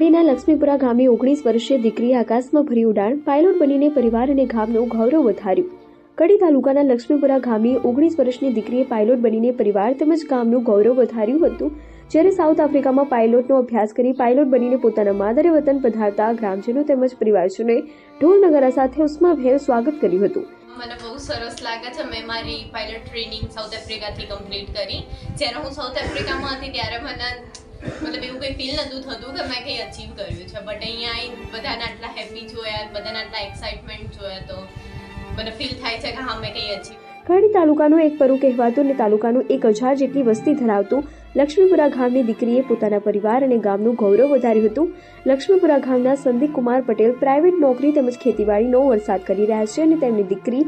કડીના લક્ષ્મીપુરા ગામે ઓગણીસ વર્ષીય દીકરીએ આકાશમાં ભરી ઉડાણ પાયલોટ બનીને પરિવાર અને ગામનું ગૌરવ વધાર્યું. કડી તાલુકાના લક્ષ્મીપુરા ગામે ઓગણીસ વર્ષની દીકરીએ પાયલોટ બનીને પરિવાર તેમજ ગામનું ગૌરવ વધાર્યું હતું. જ્યારે સાઉથ આફ્રિકામાં પાયલોટનો અભ્યાસ કરી પાયલોટ બનીને પોતાના માદરે વતન પધારતા ગ્રામજનો તેમજ પરિવારજનોએ ઢોલ નગારા સાથે ઉષ્માભેર સ્વાગત કર્યું હતું. મને બહુ સરસ લાગે છે. મેં મારી પાયલટ ટ્રેનિંગ સાઉથ આફ્રિકાથી કમ્પ્લીટ કરી. જ્યારે હું સાઉથ આફ્રિકામાં હતી ત્યારે મને મતલબ એવું કંઈ ફીલ નતું થતું કે મેં કંઈ અચીવ કર્યું છે. બટ અહીંયા આવી બધાને આટલા હેપી જોયા, બધાને આટલા એક્સાઇટમેન્ટ જોયા તો મને ફીલ થાય છે કે હા, મેં કંઈ અચીવ ખાડી તાલુકાનું એક પરું કહેવાતું અને તાલુકાનું એક હજાર જેટલી વસ્તી ધરાવતું લક્ષ્મીપુરા ગામની દીકરીએ પોતાના પરિવાર અને ગામનું ગૌરવ વધાર્યું હતું. લક્ષ્મીપુરા ગામના સંદીપ કુમાર પટેલ પ્રાઇવેટ નોકરી તેમજ ખેતીવાડીનો વરસાદ કરી રહ્યા છે અને તેમની દીકરી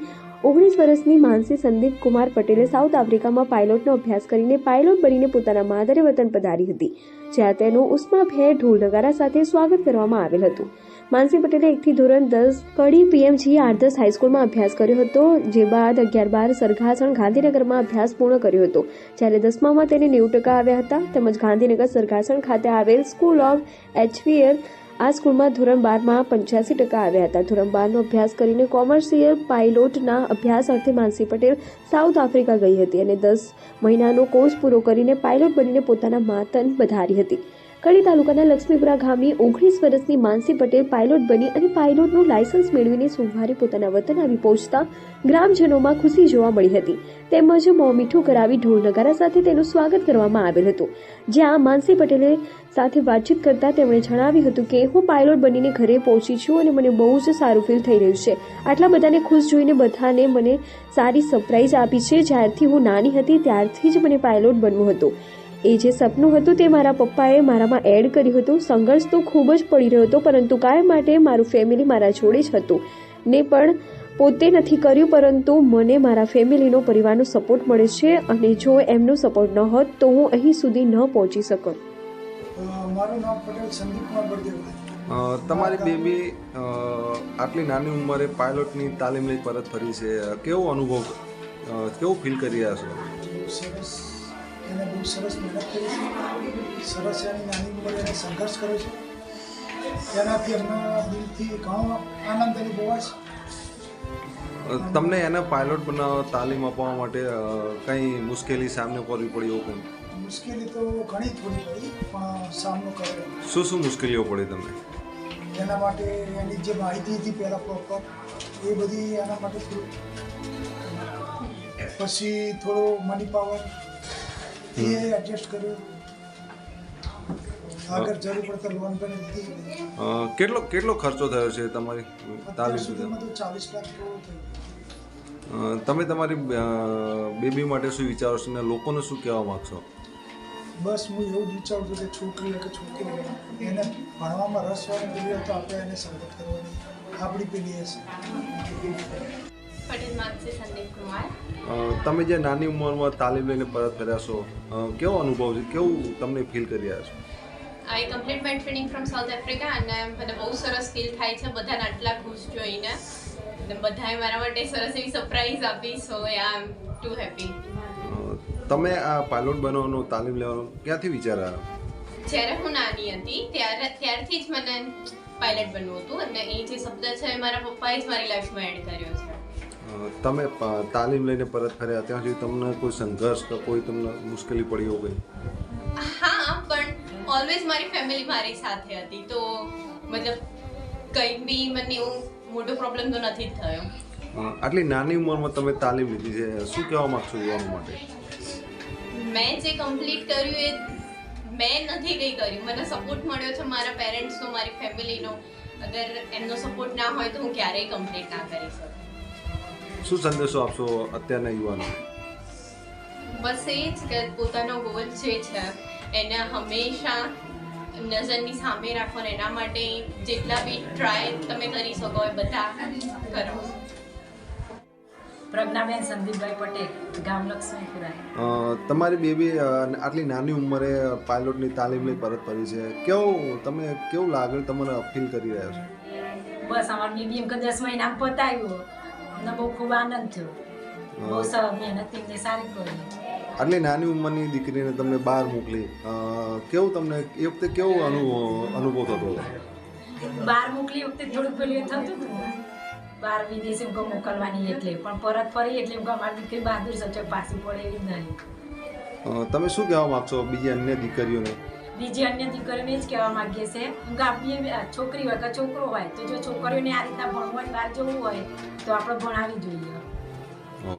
ઓગણીસ વર્ષની માનસી સંદીપ કુમાર પટેલે સાઉથ આફ્રિકામાં પાયલોટનો અભ્યાસ કરીને પાયલોટ બનીને પોતાના માદરે વતન પધારી હતી, જ્યાં તેનું ઉષ્માભેર ઢોલ નગારા સાથે સ્વાગત કરવામાં આવેલ હતું. માનસી પટેલે એકથી ધોરણ દસ કડી પીએમજી આર્ધસ હાઈસ્કૂલમાં અભ્યાસ કર્યો હતો, જે બાદ અગિયાર બાર સરઘાસણ ગાંધીનગરમાં અભ્યાસ પૂર્ણ કર્યો હતો. જ્યારે દસમામાં તેને નેવું ટકા આવ્યા હતા, તેમજ ગાંધીનગર સરઘાસણ ખાતે આવેલ સ્કૂલ ઓફ એચવીએર આ સ્કૂલમાં ધોરણ બારમાં પંચ્યાસી ટકા આવ્યા હતા. ધોરણ બારનો અભ્યાસ કરીને કોમર્શિયલ પાયલોટના અભ્યાસ અર્થે માનસી પટેલ સાઉથ આફ્રિકા ગઈ હતી અને દસ મહિનાનો કોર્સ પૂરો કરીને પાયલોટ બનીને પોતાના માતન વધારી હતી. કડી તાલુકાના લક્ષ્મીપુરા ગામની ઓગણીસ વર્ષની માનસી પટેલ પાયલોટ બની અને પાયલોટનું લાયસન્સ મેળવીને સોમવારે પોતાના વતન આવી પહોંચતા ગ્રામજનોમાં ખુશી જોવા મળી હતી. તેમજ મોં મીઠું કરાવી ઢોલ નગારા સાથે તેનું સ્વાગત કરવામાં આવેલ હતું. જ્યાં માનસી પટેલે સાથે વાતચીત કરતા તેમણે જણાવ્યું હતું કે, હું પાયલોટ બનીને ઘરે પહોંચી છું અને મને બહુ જ સારું ફીલ થઈ રહ્યું છે. આટલા બધાને ખુશ જોઈને બધાને મને સારી સરપ્રાઈઝ આપી છે. જ્યારથી હું નાની હતી, ત્યારથી જ મને પાયલોટ બનવું હતું. એ જે સપનું હતું તે મારા પપ્પાએ મારામાં એડ કર્યું હતું. સંઘર્ષ તો ખૂબ જ પડી રહ્યો હતો પરંતુ કાયમ માટે મારું ફેમિલી મારા જોડે જ હતું. ને પણ પોતે નથી કર્યું પરંતુ મને મારા ફેમિલીનો પરિવારનો સપોર્ટ મળે છે અને જો એમનો સપોર્ટ ન હોત તો હું અહીં સુધી ન પહોંચી શકત મારું નામ પટેલ તમારી બેબી આટલી નાની ઉંમરે પાયલોટની તાલીમ લઈ પરત ફરી છે. કેવો અનુભવ કેવું ફીલ કરી રહ્યા છો? એને બહુ સરસ મહેનત કરી છે. સરસ એની નાની એને સંઘર્ષ કર્યો છે. એનાથી અમને દિલથી ઘણો આનંદ અનુભવાય છે તમને એને પાયલોટ બનાવવા તાલીમ આપવા માટે કંઈ મુશ્કેલી સામને કરવી પડી એવું કંઈ? મુશ્કેલી તો ઘણી થોડી પડી પણ સામનો કર્યો શું શું મુશ્કેલીઓ પડી તમને? એના માટે એની જે માહિતી હતી પહેલાં પ્રોપર એ બધી એના માટે થોડું. પછી થોડો મની પાવર એ એડજસ્ટ કર્યો. આગળ જરૂર પડતા લોન પણ લીધી કેટલો કેટલો ખર્ચો થયો છે તમારી તાલીમ સુધીમાં તો ચાલીસ લાખ તમે તમારી બેબી માટે શું વિચારો છો અને લોકોને શું કહેવા માગશો? બસ હું એવું જ વિચારું છું કે છોકરી કે છોકરી એને ભણવામાં રસ હોય ને તો આપણે એને સપોર્ટ કરવાની આપણી પેઢી હશે તમે જે નાની ઉંમરમાં તાલીમ લઈને પરત કર્યા છો કેવો અનુભવ છે? કેવું તમને ફીલ કરી રહ્યા છો? I complete my training from South Africa અને મને બહુ સરસ ફીલ થાય છે બધાને આટલા ખુશ જોઈને. અને બધાએ મારા માટે સરસ એવી સરપ્રાઈઝ આપી સો આઈ એમ ટુ હેપી તમે આ પાયલોટ બનવાનો તાલીમ લેવાનો ક્યાંથી વિચાર આવ્યો જ્યારે હું નાની હતી ત્યારે ત્યારથી જ મને પાયલટ બનવું હતું અને એ જે શબ્દ છે એ મારા પપ્પાએ જ મારી લાઈફમાં એડ કર્યો છે. તમે તાલીમ લઈને પરત ફર્યા ત્યાં સુધી તમને કોઈ સંઘર્ષ કે કોઈ તમને મુશ્કેલી પડી એવું કંઈ? હા પણ ઓલવેઝ મારી ફેમિલી મારી સાથે હતી તો મતલબ કંઈ બી મને એવું મોટો પ્રોબ્લેમ તો નથી થયો. આટલી નાની ઉંમરમાં તમે તાલીમ લીધી છે શું કહેવા માંગશો યુવાનો માટે? મેં જે કમ્પ્લીટ કર્યું એ મેં નથી કંઈ કર્યું. મને સપોર્ટ મળ્યો છે મારા પેરેન્ટ્સનો મારી ફેમિલીનો અગર એમનો સપોર્ટ ના હોય તો હું ક્યારેય કમ્પ્લીટ ના કરી શકું. શું સંદેશો આપશો અત્યારના યુવાનો? બસ એ જ કે પોતાનો ગોલ જે છે એને હંમેશા નજરની સામે રાખો એના માટે જેટલા બી ટ્રાય તમે કરી શકો એ બધા કરો. પ્રજ્ઞાબેન સંદીપભાઈ પટેલ ગામ લક્ષ્મીપુરા. તમારી બેબી આટલી નાની ઉંમરે પાયલોટની તાલીમ લઈ પરત ફરી છે. કેવું તમે કેવું લાગણી તમને ફીલ કરી રહ્યા છો? બસ અમારી બેબી એમ કે દસ મહિના પતાવ્યું અમને બહુ ખૂબ આનંદ થયો. બહુ મહેનત એમને સારી કરી. આટલી નાની ઉંમરની દીકરીને તમને બહાર મોકલી. કેવું તમને એ વખતે કેવો અનુભવ અનુભવ થતો હતો? બહાર મોકલી વખતે થોડુંક પેલું થતું હતું બહાર વિદેશી ઉમકો મોકલવાની એટલે. પણ પરત ફરી એટલે ઉમકો અમારી દીકરી બહાદુર સચક પાછી પડે એવી નહીં તમે શું કહેવા માગશો બીજી અન્ય દીકરીઓને? બીજી અન્ય દીકરીઓને જ કહેવા માંગીએ છે કે આપણી છોકરી હોય કે છોકરો હોય, તો જો છોકરીઓને આ રીતના ભણવાની બહાર જવું હોય, તો આપણે ભણાવી જોઈએ.